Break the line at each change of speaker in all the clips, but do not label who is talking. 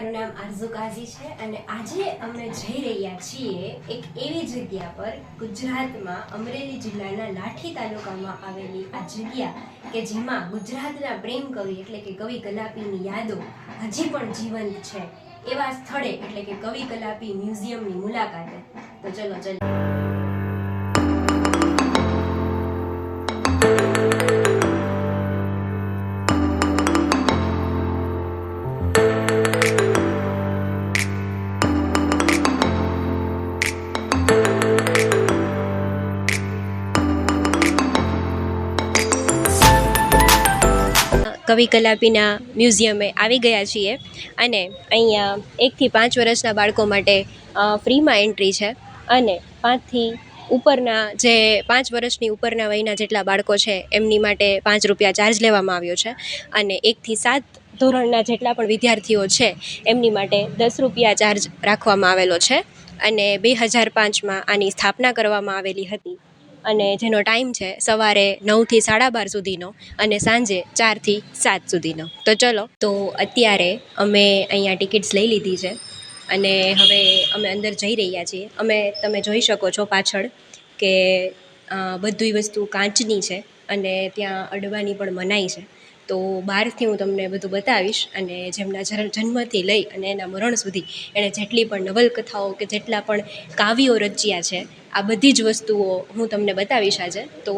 મારું નામ આરઝુ કાઝી છે અને આજે અમે જઈ રહ્યા છીએ એક એવી જગ્યા પર ગુજરાતમાં અમરેલી જિલ્લાના લાઠી તાલુકામાં આવેલી આ જગ્યા કે જેમાં ગુજરાતના પ્રેમ કવિ એટલે કે કવિ કલાપીની યાદો હજી પણ જીવંત છે. એવા સ્થળે એટલે કે કવિ કલાપી મ્યુઝિયમની મુલાકાતે. તો ચલો ચલો. કવિ કલાપીના મ્યુઝિયમે આવી ગયા છીએ અને અહીંયા એકથી પાંચ વર્ષના બાળકો માટે ફ્રીમાં એન્ટ્રી છે અને પાંચથી ઉપરના જે પાંચ વર્ષની ઉપરના વયના જેટલા બાળકો છે, એમની માટે પાંચ રૂપિયા ચાર્જ લેવામાં આવ્યો છે અને એકથી સાત ધોરણના જેટલા પણ વિદ્યાર્થીઓ છે, એમની માટે દસ રૂપિયા ચાર્જ રાખવામાં આવેલો છે અને બે હજાર પાંચમાં આની સ્થાપના કરવામાં આવેલી હતી. અને જેનો ટાઈમ છે સવારે નવથી સાડા બાર સુધીનો અને સાંજે ચારથી સાત સુધીનો. તો ચલો, તો અત્યારે અમે અહીંયા ટિકિટ્સ લઈ લીધી છે અને હવે અમે અંદર જઈ રહ્યા છીએ. અમે, તમે જોઈ શકો છો પાછળ કે બધી વસ્તુ કાચની છે અને ત્યાં અડવાની પણ મનાઈ છે. તો બહારથી હું તમને બધું બતાવીશ અને જેમના જન્મથી લઈ અને એના મરણ સુધી એણે જેટલી પણ નવલકથાઓ કે જેટલા પણ કાવ્યો રચ્યા છે, આ બધી જ વસ્તુઓ હું તમને બતાવીશ આજે. તો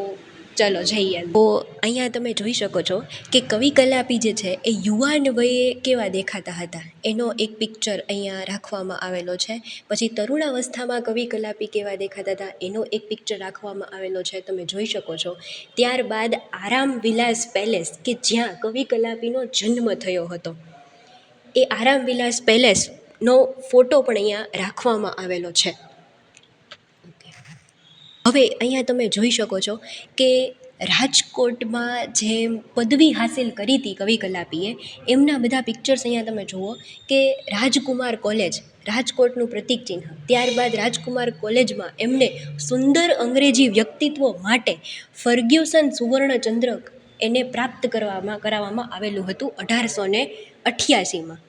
ચલો જઈએ. તો અહીંયા તમે જોઈ શકો છો કે કવિ કલાપી જે છે એ યુવાન વયે કેવા દેખાતા હતા? એનો એક પિક્ચર અહીંયા રાખવામાં આવેલો છે. પછી તરુણાવસ્થામાં કવિ કલાપી કેવા દેખાતા હતા? એનો એક પિક્ચર રાખવામાં આવેલો છે. તમે જોઈ શકો છો. ત્યારબાદ આરામ વિલાસ પેલેસ કે જ્યાં કવિ કલાપીનો જન્મ થયો હતો. એ આરામ વિલાસ પેલેસનો ફોટો પણ અહીંયા રાખવામાં આવેલો છે. હવે અહીંયા તમે જોઈ શકો છો કે રાજકોટમાં જે પદવી હાસિલ કરી હતી કવિ કલાપીએ, એમના બધા પિક્ચર્સ અહીંયા તમે જુઓ કે રાજકુમાર કોલેજ, રાજકોટનું પ્રતિક ચિહ્ન. ત્યારબાદ રાજકુમાર કોલેજમાં એમને સુંદર અંગ્રેજી વ્યક્તિત્વ માટે ફર્ગ્યુસન સુવર્ણચંદ્રક એને પ્રાપ્ત કરવામાં, કરાવવામાં આવેલું હતું અઢારસો ને અઠ્યાસીમાં.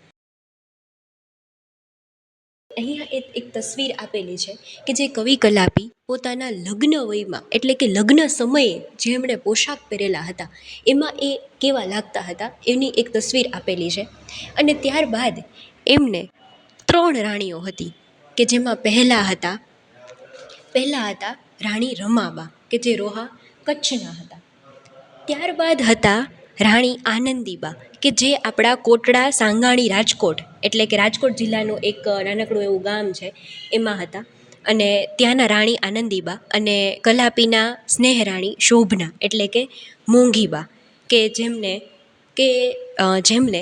અહીંયા એક એક તસવીર આપેલી છે કે જે કવિ કલાપી પોતાના લગ્ન વયમાં, એટલે કે લગ્ન સમયે જેમણે પોશાક પહેરેલા હતા, એમાં એ કેવા લાગતા હતા, એની એક તસવીર આપેલી છે. અને ત્યારબાદ એમને ત્રણ રાણીઓ હતી કે જેમાં પહેલાં હતા પહેલાં હતા રાણી રમાબા, કે જે રોહા કચ્છના હતા. ત્યારબાદ હતા રાણી આનંદીબા, કે જે આપણા કોટડા સાંગાણી રાજકોટ, એટલે કે રાજકોટ જિલ્લાનું એક નાનકડું એવું ગામ છે, એમાં હતા. અને ત્યાંના રાણી આનંદીબા અને કલાપીના સ્નેહરાણી શોભના, એટલે કે મોંઘીબા, કે જેમને કે જેમને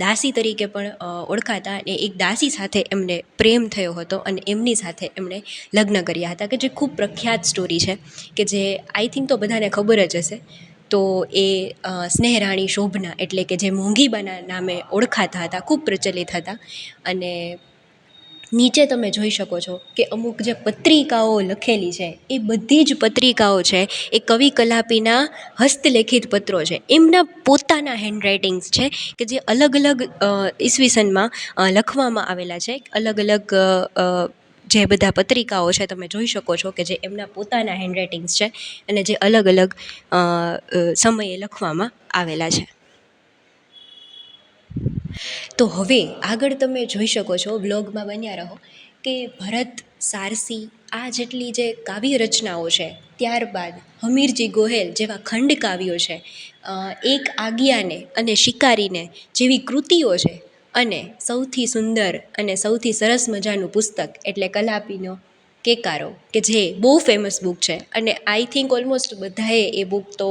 દાસી તરીકે પણ ઓળખાતા અને એક દાસી સાથે એમને પ્રેમ થયો હતો અને એમની સાથે એમણે લગ્ન કર્યા હતા, કે જે ખૂબ પ્રખ્યાત સ્ટોરી છે, કે જે આઈ થિંક તો બધાને ખબર જ હશે. તો એ સ્નેહરાણી શોભના એટલે કે જે મોંઘીબાના નામે ઓળખાતા હતા, ખૂબ પ્રચલિત હતા. અને નીચે તમે જોઈ શકો છો કે અમુક જે પત્રિકાઓ લખેલી છે, એ બધી જ પત્રિકાઓ છે, એ કવિ કલાપીના હસ્તલેખિત પત્રો છે. એમના પોતાના હેન્ડરાઇટિંગ્સ છે કે જે અલગ અલગ ઈસવીસનમાં લખવામાં આવેલા છે. અલગ અલગ જે બધા પત્રિકાઓ છે તમે જોઈ શકો છો કે જે એમના પોતાના હેન્ડરાઇટિંગ્સ છે અને જે અલગ અલગ સમયે લખવામાં આવેલા છે. તો હવે આગળ તમે જોઈ શકો છો બ્લોગમાં બન્યા રહો કે ભરત, સારસી આ જેટલી જે કાવ્ય રચનાઓ છે ત્યારબાદ હમીરજી ગોહેલ જેવા ખંડ કાવ્યો છે એક આજ્ઞાને અને શિકારીને જેવી કૃતિઓ છે અને સૌથી સુંદર અને સૌથી સરસ મજાનું પુસ્તક એટલે કલાપીનો કેકારો, કે જે બહુ ફેમસ બુક છે. અને આઈ થિંક ઓલમોસ્ટ બધાએ એ બુક તો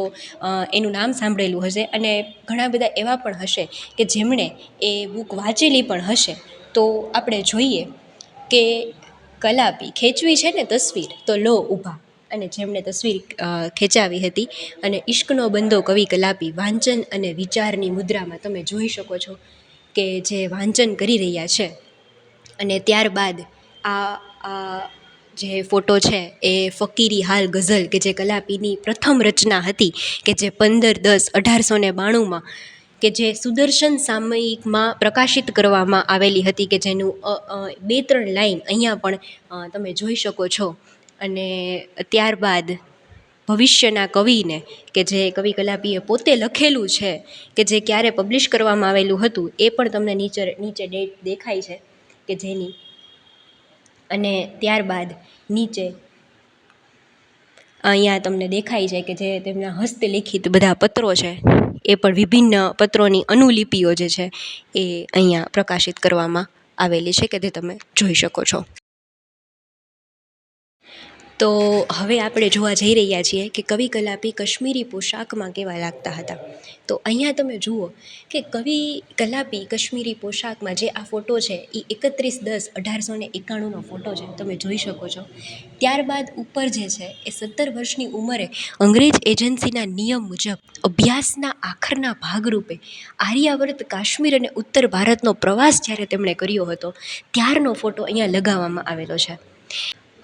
એનું નામ સાંભળેલું હશે. અને ઘણા બધા એવા પણ હશે કે જેમણે એ બુક વાંચેલી પણ હશે. તો આપણે જોઈએ કે કલાપી ખેંચવી છે ને તસવીર, તો લો ઊભા. અને જેમણે તસવીર ખેંચાવી હતી અને ઈશ્કનો બંધો કવિ કલાપી વાંચન અને વિચારની મુદ્રામાં તમે જોઈ શકો છો. કે જે વાંચન કરી રહ્યા છે. અને ત્યારબાદ આ આ જે ફોટો છે એ ફકીરી હાલ ગઝલ કે જે કલાપીની પ્રથમ રચના હતી કે જે પંદર દસ અઢારસો ને બાણુંમાં કે જે સુદર્શન સામયિકમાં પ્રકાશિત કરવામાં આવેલી હતી કે જેનું બે ત્રણ લાઈન અહીંયા પણ તમે જોઈ શકો છો. અને ત્યારબાદ ભવિષ્યના કવિને, કે જે કવિ કલાપીએ પોતે લખેલું છે, કે જે ક્યારે પબ્લિશ કરવામાં આવેલું હતું, એ પણ તમને નીચે નીચે ડેટ દેખાય છે, કે જેની. અને ત્યારબાદ નીચે અહીંયા તમને દેખાય છે, કે જે તેમના હસ્તલિખિત બધા પત્રો છે, એ પણ વિભિન્ન પત્રોની અનુલિપિઓ જે છે, એ અહીંયા પ્રકાશિત કરવામાં આવેલી છે, કે તે તમે જોઈ શકો છો. તો હવે આપણે જોવા જઈ રહ્યા છીએ કે કવિ કલાપી કાશ્મીરી પોશાકમાં કેવા લાગતા હતા. તો અહીંયા તમે જુઓ કે કવિ કલાપી કાશ્મીરી પોશાકમાં જે આ ફોટો છે એ એકત્રીસ દસ અઢારસો ને એકાણુંનો ફોટો છે, તમે જોઈ શકો છો. ત્યારબાદ ઉપર જે છે, એ સત્તર વર્ષની ઉંમરે અંગ્રેજ એજન્સીના નિયમ મુજબ અભ્યાસના આખરના ભાગરૂપે આર્યાવર્ત કાશ્મીર અને ઉત્તર ભારતનો પ્રવાસ જ્યારે તેમણે કર્યો હતો, ત્યારનો ફોટો અહીંયા લગાવવામાં આવેલો છે.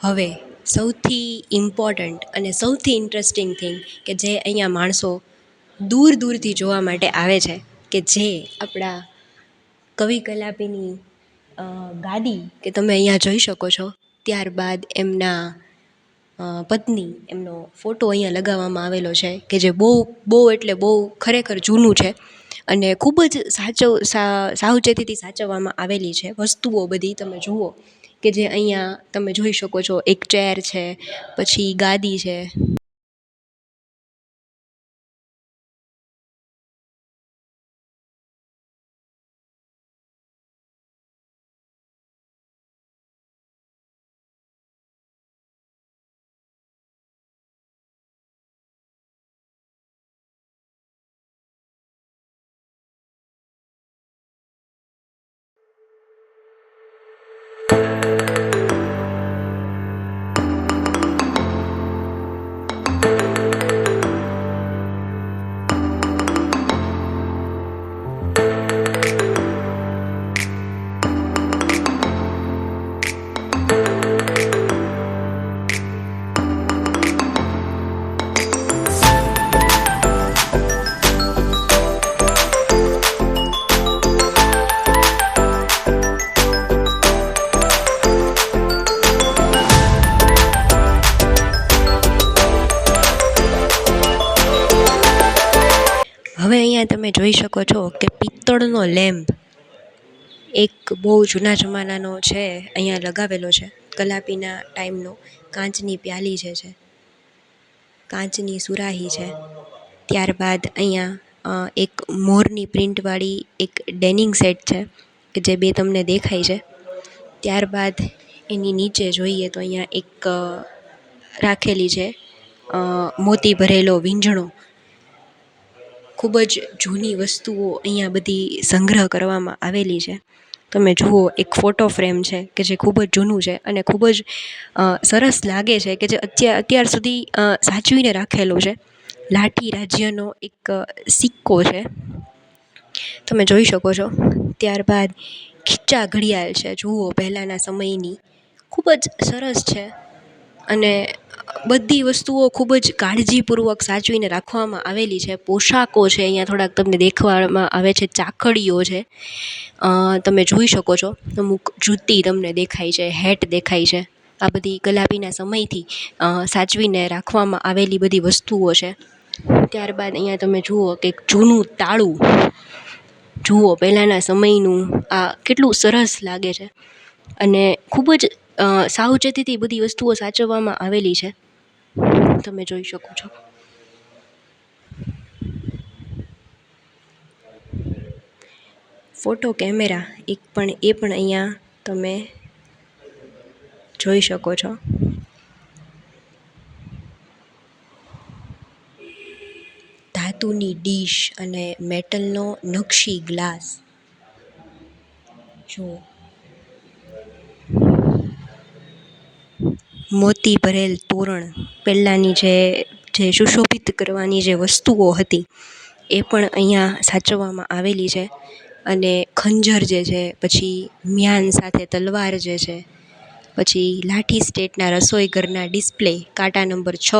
હવે સૌથી ઇમ્પોર્ટન્ટ અને સૌથી ઇન્ટરેસ્ટિંગ થિંગ કે જે અહીંયા માણસો દૂર દૂરથી જોવા માટે આવે છે કે જે આપણા કવિ કલાપીની ગાદી કે તમે અહીંયા જોઈ શકો છો. ત્યારબાદ એમના પત્ની એમનો ફોટો અહીંયા લગાવવામાં આવેલો છે કે જે બહુ બહુ એટલે બહુ ખરેખર જૂનું છે અને ખૂબ જ સાચવ સાવચેતીથી સાચવવામાં આવેલી છે. વસ્તુઓ બધી તમે જુઓ. કે જે અહીંયા તમે જોઈ શકો છો. એક ચેર છે પછી ગાદી છે. હવે અહીંયા તમે જોઈ શકો છો કે પિત્તળનો લેમ્પ એક બહુ જૂના જમાનાનો છે, અહીંયા લગાવેલો છે. કલાપીના ટાઈમનો. કાચની પ્યાલી જે છે, કાચની સુરાહી છે. ત્યારબાદ અહીંયા એક મોરની પ્રિન્ટવાળી એક ડેનિંગ સેટ છે, કે જે બે તમને દેખાય છે. ત્યારબાદ એની નીચે જોઈએ તો અહીંયા એક રાખેલી છે મોતી ભરેલો વીંઝણો ખૂબ જ જૂની વસ્તુઓ અહીંયા બધી સંગ્રહ કરવામાં આવેલી છે. તમે જુઓ, એક ફોટો ફ્રેમ છે કે જે ખૂબ જ જૂનું છે અને ખૂબ જ સરસ લાગે છે કે જે અત્યાર સુધી સાચવીને રાખેલું છે. લાઠી રાજ્યનો એક સિક્કો છે. તમે જોઈ શકો છો. ત્યારબાદ ખીચા ઘડિયાળ છે. જુઓ, પહેલાંના સમયની. ખૂબ જ સરસ છે. અને બધી વસ્તુઓ ખૂબ જ કાળજીપૂર્વક સાચવીને રાખવામાં આવેલી છે. પોશાકો છે, અહીંયા થોડાક તમને દેખવામાં આવે છે. ચાકડીઓ છે. તમે જોઈ શકો છો. અમુક જૂતી તમને દેખાય છે, હેટ દેખાય છે. આ બધી ગલાબીના સમયથી સાચવીને રાખવામાં આવેલી બધી વસ્તુઓ છે. ત્યારબાદ અહીંયા તમે જુઓ કે જૂનું તાળું. જુઓ, પહેલાંના સમયનું આ કેટલું સરસ લાગે છે. અને ખૂબ જ સાવચેતીથી બધી વસ્તુઓ સાચવવામાં આવેલી છે. તમે જોઈ શકો છો. ફોટો કેમેરા એક પણ, એ પણ અહીંયા તમે જોઈ શકો છો. ધાતુની ડીશ અને મેટલનો નકશી ગ્લાસ. જુઓ. મોતી ભરેલ તોરણ, પહેલાંની જે જે સુશોભિત કરવાની જે વસ્તુઓ હતી, એ પણ અહીંયા સાચવવામાં આવેલી છે. અને ખંજર જે છે, પછી મ્યાન સાથે તલવાર જે છે, પછી લાઠી સ્ટેટના રસોઈ ઘરના ડિસ્પ્લે, કાંટા નંબર છ.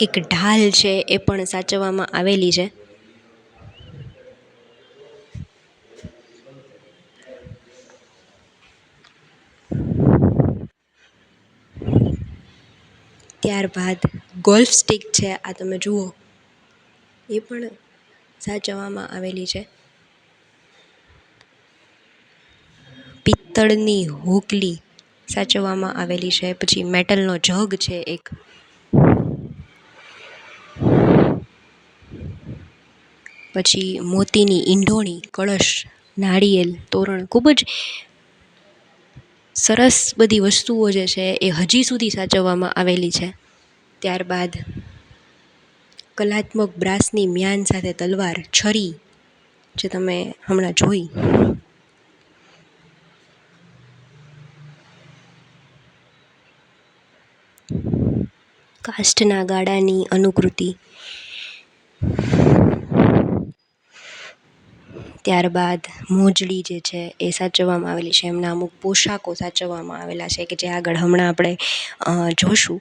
એક ઢાલ છે, એ પણ સાચવવામાં આવેલી છે. ત્યારબાદ ગોલ્ફ સ્ટિક છે, આ તમે જુઓ. એ પણ સાચવવામાં આવેલી છે. પિત્તળની હોકલી સાચવવામાં આવેલી છે, પછી મેટલનો જગ છે એક. પછી મોતીની ઈંઢોણી કળશ, નાળિયેર, તોરણ ખૂબ જ સરસ બધી વસ્તુઓ જે છે એ હજી સુધી સાચવવામાં આવેલી છે. ત્યારબાદ કલાત્મક બ્રાસની મ્યાન સાથે તલવાર, છરી, જે તમે હમણાં જોઈ. કાષ્ટના ગાડાની અનુકૃતિ. ત્યારબાદ મોજડી જે છે એ સાચવવામાં આવેલી છે. એમના અમુક પોશાકો સાચવવામાં આવેલા છે કે જે આગળ હમણાં આપણે જોશું.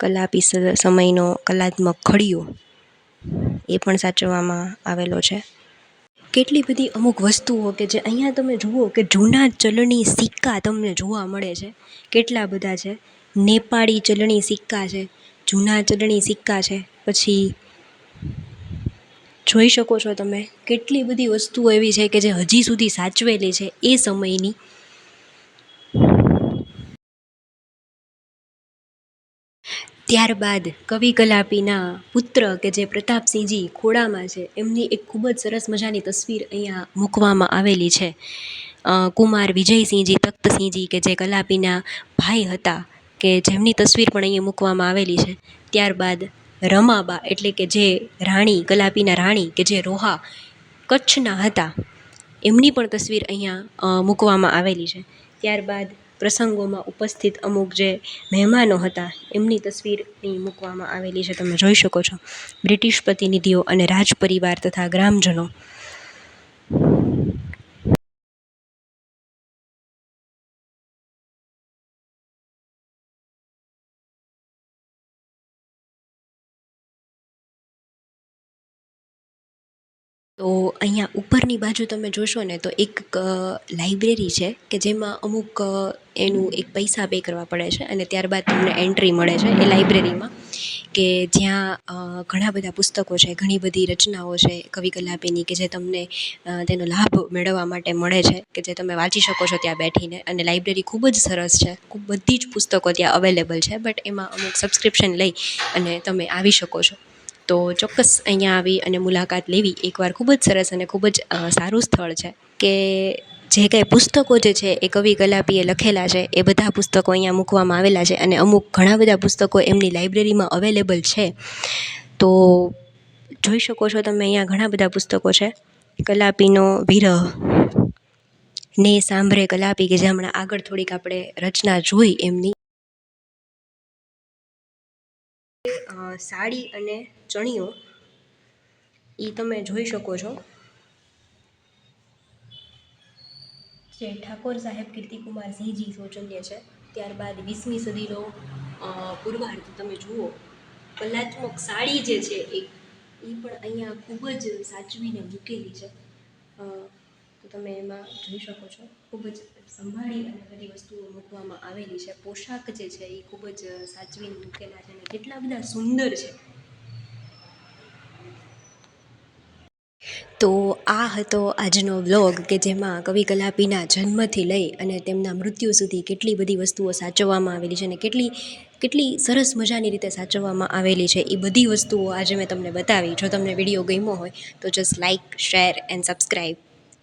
કલાપી સમયનો કલાત્મક ખડીયો એ પણ સાચવવામાં આવેલો છે. કેટલી બધી અમુક વસ્તુઓ કે જે અહીંયા તમે જુઓ કે જૂના ચલણી સિક્કા તમને જોવા મળે છે. કેટલા બધા છે? નેપાળી ચલણી સિક્કા છે, જૂના ચલણી સિક્કા છે, પછી જોઈ શકો છો તમે કેટલી બધી વસ્તુઓ એવી છે કે જે હજી સુધી સાચવેલી છે એ સમયની. ત્યારબાદ કવિ કલાપીના પુત્ર કે જે પ્રતાપસિંહજી ખોડામાં છે, એમની એક ખૂબ જ સરસ મજાની તસવીર અહીંયા મૂકવામાં આવેલી છે. કુમાર વિજયસિંહજી તખ્તસિંહજી કે જે કલાપીના ભાઈ હતા કે જેમની તસવીર પણ અહીંયા મૂકવામાં આવેલી છે. ત્યારબાદ રમાબા એટલે કે જે રાણી કલાપીના રાણી કે જે રોહા કચ્છના હતા, એમની પણ તસવીર અહીંયા મૂકવામાં આવેલી છે. ત્યારબાદ પ્રસંગોમાં ઉપસ્થિત અમુક જે મહેમાનો હતા, એમની તસવીર અહીં મૂકવામાં આવેલી છે. તમે જોઈ શકો છો. બ્રિટિશ પ્રતિનિધિઓ અને રાજ પરિવાર તથા ગ્રામજનો તો અહીંયા ઉપરની બાજુ તમે જોશો ને તો એક લાઇબ્રેરી છે કે જેમાં અમુક એનું એક પૈસા પે કરવા પડે છે અને ત્યારબાદ તમને એન્ટ્રી મળે છે એ લાઇબ્રેરીમાં કે જ્યાં ઘણા બધા પુસ્તકો છે, ઘણી બધી રચનાઓ છે, કવિ કલાપીની કે જે તમને તેનો લાભ મેળવવા માટે મળે છે કે જે તમે વાંચી શકો છો ત્યાં બેઠીને અને લાઇબ્રેરી ખૂબ જ સરસ છે, ખૂબ બધી જ પુસ્તકો ત્યાં અવેલેબલ છે બટ એમાં અમુક સબસ્ક્રિપ્શન લઈ અને તમે આવી શકો છો. તો ચોક્કસ અહીંયા આવી અને મુલાકાત લેવી એકવાર ખૂબ જ સરસ અને ખૂબ જ સારું સ્થળ છે કે જે કાંઈ પુસ્તકો જે છે એ કવિ કલાપીએ લખેલા છે એ બધા પુસ્તકો અહીંયા મૂકવામાં આવેલા છે અને અમુક ઘણા બધા પુસ્તકો એમની લાઇબ્રેરીમાં અવેલેબલ છે. તો જોઈ શકો છો તમે અહીંયા ઘણા બધા પુસ્તકો છે. કલાપીનો વિરહ, ને સાંભળે કલાપી કે જે હમણાં આગળ થોડીક આપણે રચના જોઈ એમની. સાડી અને ચણિયો એ તમે જોઈ શકો છો. જે ઠાકોર સાહેબ કીર્તિકુમાર સિંહજી સૌજન્ય છે. ત્યારબાદ વીસમી સદીનો પૂર્વાર્ધ તમે જુઓ. કલાત્મક સાડી જે છે એ એ પણ અહીંયા ખૂબ જ સાચવીને મૂકેલી છે. તો તમે એમાં જોઈ શકો છો. ખૂબ જ સંભાળી અને બધી વસ્તુઓ મૂકવામાં આવેલી છે. પોશાક જે છે એ ખૂબ જ સાચવીને મૂકેલા છે અને કેટલા બધા સુંદર છે. તો આ હતો આજનો વ્લોગ કે જેમાં કવિ કલાપીના જન્મથી લઈ અને તેમના મૃત્યુ સુધી કેટલી બધી વસ્તુઓ સાચવવામાં આવેલી છે અને કેટલી કેટલી સરસ મજાની રીતે સાચવવામાં આવેલી છે. એ બધી વસ્તુઓ આજે મેં તમને બતાવી. જો તમને વીડિયો ગમ્યો હોય તો just like share and subscribe